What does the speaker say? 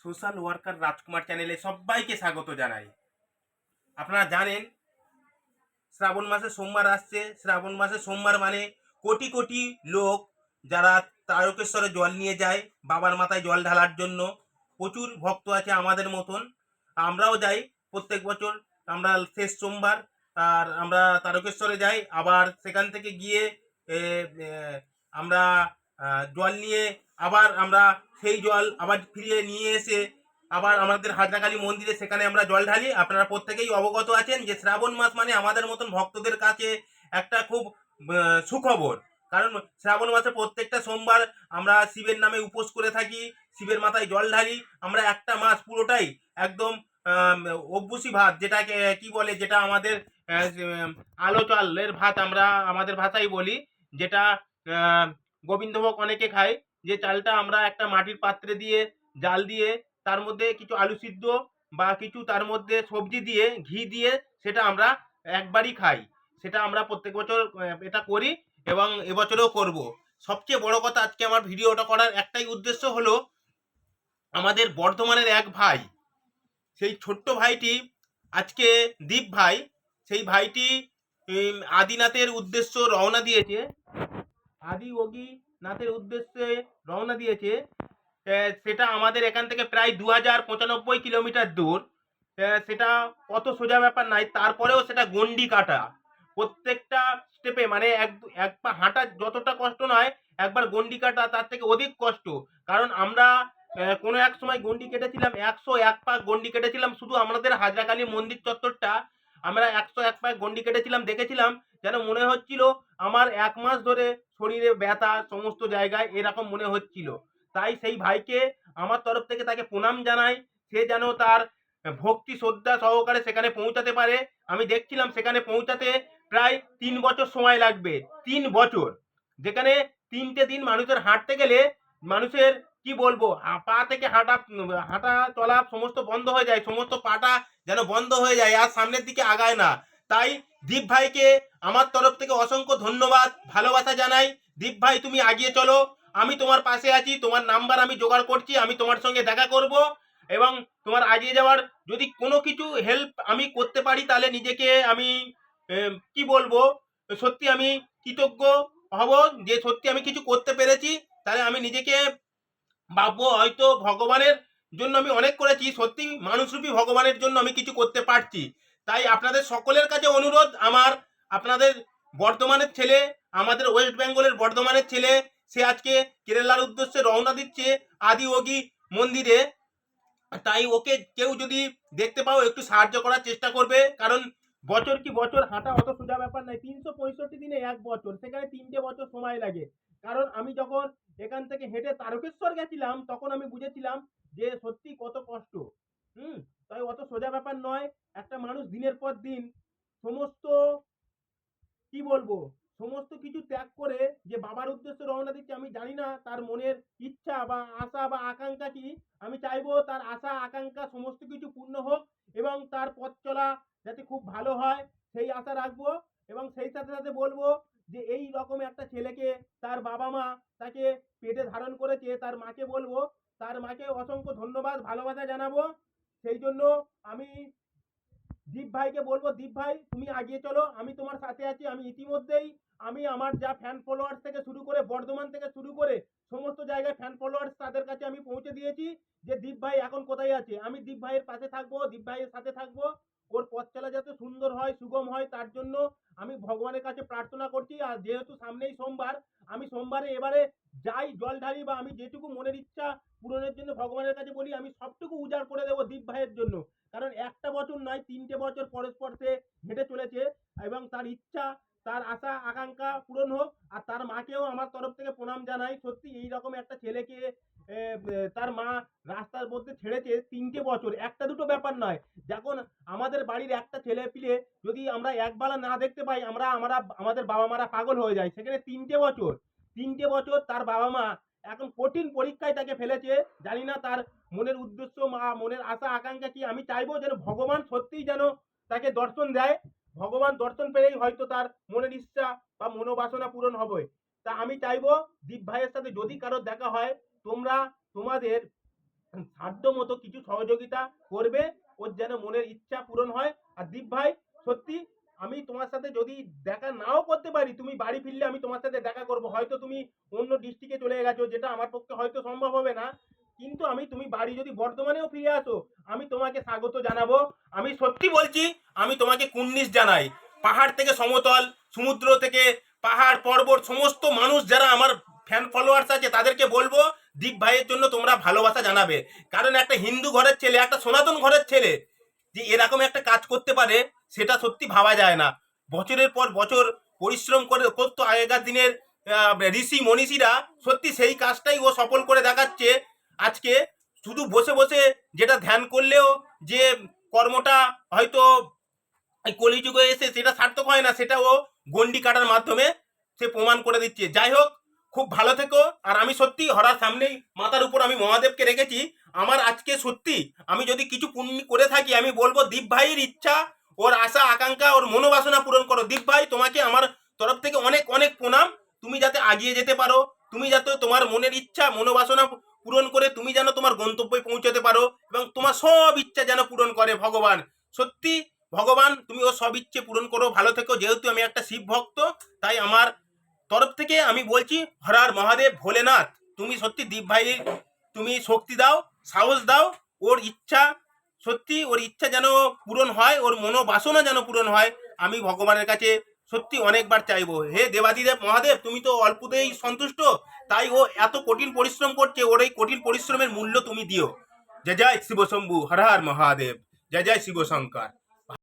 Social worker রাজকুমার চ্যানেলে সবাইকে স্বাগত জানাই। আপনারা জানেন, শ্রাবণ মাসে সোমবার আসছে। শ্রাবণ মাসে সোমবার মানে কোটি কোটি লোক যারা তারকেশ্বরে জল নিয়ে যায়, বাবার মাথায় জল ঢালার জন্য। প্রচুর ভক্ত আছে আমাদের মতন। আমরাও যাই প্রত্যেক বছর। আমরা শেষ সোমবার, আর আমরা তারকেশ্বরে যাই। আবার সেখান থেকে গিয়ে আমরা জল নিয়ে আবার আমরা সেই জল আবার ফিরিয়ে নিয়ে এসে আবার আমাদের হাজরাকালী মন্দিরে সেখানে আমরা জল ঢালি। আপনারা প্রত্যেকেই অবগত আছেন যে শ্রাবণ মাস মানে আমাদের মতন ভক্তদের কাছে একটা খুব সুখবর। কারণ শ্রাবণ মাসে প্রত্যেকটা সোমবার আমরা শিবের নামে উপোস করে থাকি, শিবের মাথায় জল ঢালি। আমরা একটা মাস পুরোটাই একদম অভ্যুসী ভাত যেটাকে, কি বলে, যেটা আমাদের আলো চালের ভাত আমরা, আমাদের ভাষায় বলি, যেটা গোবিন্দভোগ অনেকে খায়। যে চালটা আমরা একটা মাটির পাত্রে দিয়ে, জাল দিয়ে, তার মধ্যে কিছু আলু সিদ্ধ বা কিছু তার মধ্যে সবজি দিয়ে, ঘি দিয়ে সেটা আমরা একবারই খাই। সেটা আমরা প্রত্যেক বছর এটা করি এবং এবছরেও করব। সবচেয়ে বড় কথা আজকে আমার ভিডিওটা করার একটাই উদ্দেশ্য হলো আমাদের বর্ধমানের এক ভাই। সেই ছোট্ট ভাইটি আজকে দীপ ভাই। সেই ভাইটি আদিনাথের উদ্দেশ্য রওনা দিয়েছে। আদি যোগী নাথের উদ্দেশ্যে রওনা দিয়েছে। সেটা আমাদের এখান থেকে প্রায় দু হাজার পঁচানব্বই কিলোমিটার দূর। সেটা অত সোজা ব্যাপার নাই, তারপরেও সেটা গন্ডি কাটা প্রত্যেকটা স্টেপে মানে এক এক পা হাঁটা যতটা কষ্ট নয়, একবার গন্ডি কাটা তার থেকে অধিক কষ্ট। কারণ আমরা কোনো এক সময় গন্ডি কেটেছিলাম, একশো এক পা গন্ডি কেটেছিলাম শুধু আমাদের হাজরাকালী মন্দির চত্বরটা। আমরা একশো এক পা গন্ডি কেটেছিলাম, দেখেছিলাম, যেন মনে হচ্ছিল আমার এক মাস ধরে শরীরে ব্যথা সমস্ত জায়গায় এরকম মনে হচ্ছিল। তাই সেই ভাইকে আমার তরফ থেকে তাকে প্রণাম জানাই। সে যেন তার ভক্তি শ্রদ্ধা সহকারে সেখানে পৌঁছাতে পারে। আমি দেখছিলাম সেখানে পৌঁছাতে প্রায় তিন বছর সময় লাগবে। তিন বছর। যেখানে তিনটে দিন মানুষের হাঁটতে গেলে মানুষের, কি বলব পা থেকে হাঁটা হাঁটা চলা সমস্ত বন্ধ হয়ে যায়। সমস্ত পাটা যেন বন্ধ হয়ে যায়। আর সামনের দিকে আগায় না। তাই দীপ ভাইকে আমার তরফ থেকে অসংখ্য ধন্যবাদ, ভালোবাসা জানাই। দীপ ভাই, তুমি আগিয়ে চলো। আমি তোমার পাশে আছি, তোমার নাম্বার আমি জোগাড় করছি, আমি তোমার সঙ্গে দেখা করব এবং তোমার আগিয়ে যাওয়ার যদি কোনো কিছু হেল্প আমি করতে পারি, তাহলে নিজেকে আমি কি বলব, সত্যি আমি কৃতজ্ঞ হব যে সত্যি আমি কিছু করতে পেরেছি। তাহলে আমি নিজেকে ভাববো, হয়তো ভগবানের জন্য আমি অনেক করেছি, সত্যি মানুষরূপী ভগবানের জন্য আমি কিছু করতে পারছি। তাই আপনাদের সকলের কাছে অনুরোধ, আমার আপনাদের বর্ধমানের ছেলে, আমাদের ওয়েস্ট বেঙ্গলের বর্ধমানের ছেলে, সে আজকে কেরালার উদ্দেশ্যে রওনা দিচ্ছে আদি যোগী মন্দিরে। তাই ওকে কেউ যদি দেখতে পাও, একটু সাহায্য করার চেষ্টা করবে, কারণ বছর কি বছর হাঁটা অত সোজা ব্যাপার নাই তিনশো পঁয়ষট্টি দিনে এক বছর, সেখানে তিনটে বছর সময় লাগে। কারণ আমি যখন এখান থেকে হেঁটে তারকেশ্বর গেছিলাম, তখন আমি বুঝেছিলাম যে সত্যি কত কষ্ট হুম তাই অত সোজা ব্যাপার নয় একটা মানুষ দিনের পর দিন সমস্ত, কি বলব, সমস্ত কিছু ত্যাগ করে যে বাবার উদ্দেশ্যে রওনা দিচ্ছে, আমি জানি না তার মনের ইচ্ছা বা আশা বা আকাঙ্ক্ষা কি। আমি চাইব তার আশা, আকাঙ্ক্ষা সমস্ত কিছু পূর্ণ হোক এবং তার পথ চলা যাতে খুব ভালো হয়, সেই আশা রাখব এবং সেই সাথে সাথে বলব যে এই রকম একটা ছেলেকে তার বাবা মা তাকে পেটে ধারণ করেছে, তার মাকে বলব, তার মাকে অসংখ্য ধন্যবাদ, ভালোবাসা জানাব। সেই জন্য আমি দীপ ভাইকে বলব, দীপ ভাই, তুমি আগিয়ে চলো, আমি তোমার সাথে আছি, আমি ইতিমধ্যেই, আমি আমার যা ফ্যান ফলোয়ার্স থেকে শুরু করে, বর্ধমান থেকে শুরু করে সমস্ত জায়গায় ফ্যান ফলোয়ার্স তাদের কাছে আমি পৌঁছে দিয়েছি যে দীপ ভাই এখন কোথায় আছে? আমি দীপ ভাইয়ের পাশে থাকব, দীপ ভাইয়ের সাথে থাকব। ওর পথ চলা যাতে সুন্দর হয়, সুগম হয়, তার জন্য আমি ভগবানের কাছে প্রার্থনা করছি। আর যেহেতু সামনেই সোমবার, আমি সোমবারে এবারে যাই জল ঢালি বা আমি যেটুকু মনের ইচ্ছা পূরণের জন্য ভগবানের কাছে বলি, আমি সবটুকু উজাড় করে দেবো দীপ ভাইয়ের জন্য। কারণ একটা বছর নয়, তিনটে বছর পরস্পর সে হেঁটে চলেছে এবং তার ইচ্ছা, তার আশা, আকাঙ্ক্ষা পূরণ হোক। আর তার মাকেও আমার তরফ থেকে প্রণাম জানাই। সত্যি এই রকম একটা ছেলেকে তার মা রাস্তার মধ্যে ছেড়েছে তিনটে বছর। একটা দুটো ব্যাপার নয়। যখন আমাদের বাড়ির একটা ছেলে পিলে যদি আমরা একবেলা না দেখতে পাই, আমরা আমরা, আমাদের বাবা মারা পাগল হয়ে যায়। সেখানে তিনটে বছর। তিনটে বছর তার বাবা মা এখন কঠিন পরীক্ষায় তাকে ফেলেছে। জানি না তার মনের উদ্দেশ্য মা মনের আশা, আকাঙ্ক্ষা কি। আমি চাইব যেন ভগবান সত্যিই যেন তাকে দর্শন দেয়। ভগবান দর্শন পেলেই হয়তো তার মনের ইচ্ছা বা মনোবাসনা পূরণ হবে। তা আমি চাইব দীপ ভাইয়ের সাথে যদি কারোর দেখা হয় তোমরা তোমাদের সাধ্য মতো কিছু সহযোগিতা করবে, ওর যেন মনের ইচ্ছা পূরণ হয়। আর দীপ ভাই, সত্যি আমি তোমার সাথে যদি দেখা নাও করতে পারি, তুমি বাড়ি ফিরলে আমি তোমার সাথে দেখা করব। হয়তো তুমি অন্য ডিস্ট্রিক্টে চলে গেছো, যেটা আমার পক্ষে হয়তো সম্ভব হবে না। কিন্তু আমি, তুমি বাড়ি যদি বর্ধমানেও ফিরে আসো, আমি তোমাকে স্বাগত জানাব। আমি সত্যি বলছি, আমি তোমাকে কুন্নিশ জানাই। পাহাড় থেকে সমতল, সমুদ্র থেকে পাহাড়, পর্বত, সমস্ত মানুষ যারা আমার ফ্যান ফলোয়ার্স আছে, তাদেরকে বলব, দীপ ভাইয়ের জন্য তোমরা ভালোবাসা জানাবে। কারণ একটা হিন্দু ঘরের ছেলে, একটা সনাতন ঘরের ছেলে, যে এরকম একটা কাজ করতে পারে, সেটা সত্যি ভাবা যায় না। বছরের পর বছর পরিশ্রম করে করতো আগেকার দিনের ঋষি মনীষীরা সত্যি সেই কাজটাই ও সফল করে দেখাচ্ছে। আজকে শুধু বসে বসে যেটা ধ্যান করলেও যে কর্মটা হয়তো কলিযুগে এসে সেটা সার্থক হয় না সেটা ও গন্ডি কাটার মাধ্যমে সে প্রমাণ করে দিচ্ছে। যাই হোক খুব ভালো থেকো। আর আমি সত্যি হরার সামনেই মাথার উপর আমি মহাদেবকে রেখেছি। আমার আজকে সত্যি আমি যদি কিছু পুণ্য করে থাকি, আমি বলব দীপ ভাইয়ের ইচ্ছা, ওর আশা, আকাঙ্ক্ষা, ওর মনোবাসনা পূরণ করো। দীপ ভাই, তোমাকে আমার তরফ থেকে অনেক অনেক প্রণাম। তুমি যাতে আগিয়ে যেতে পারো, তুমি যাতে তোমার মনের ইচ্ছা, মনোবাসনা পূরণ করে তুমি যেন তোমার গন্তব্যে পৌঁছতে পারো এবং তোমার সব ইচ্ছা যেন পূরণ করে ভগবান। সত্যি, ভগবান, তুমি ও সব ইচ্ছে পূরণ করো, ভালো থেকো। যেহেতু আমি একটা শিব ভক্ত, তাই আমার তরফ থেকে আমি বলছি, হরার মহাদেব ভোলেনাথ, তুমি সত্যি দীপ ভাইয়ের, তুমি শক্তি দাও, সাহস দাও, ওর ইচ্ছা সত্যি, ওর ইচ্ছা যেন পূরণ হয়, ওর মনোবাসনা যেন পূরণ হয়, আমি ভগবানের কাছে সত্যি অনেকবার চাইব। হে দেবাদিদেব মহাদেব, তুমি তো অল্পতেই সন্তুষ্ট, তাই ও এত কঠিন পরিশ্রম করছে, ওর এই কঠিন পরিশ্রমের মূল্য তুমি দিও। জয় জয় শিবশম্ভু হর হর মহাদেব, জয় জয় শিবশঙ্কর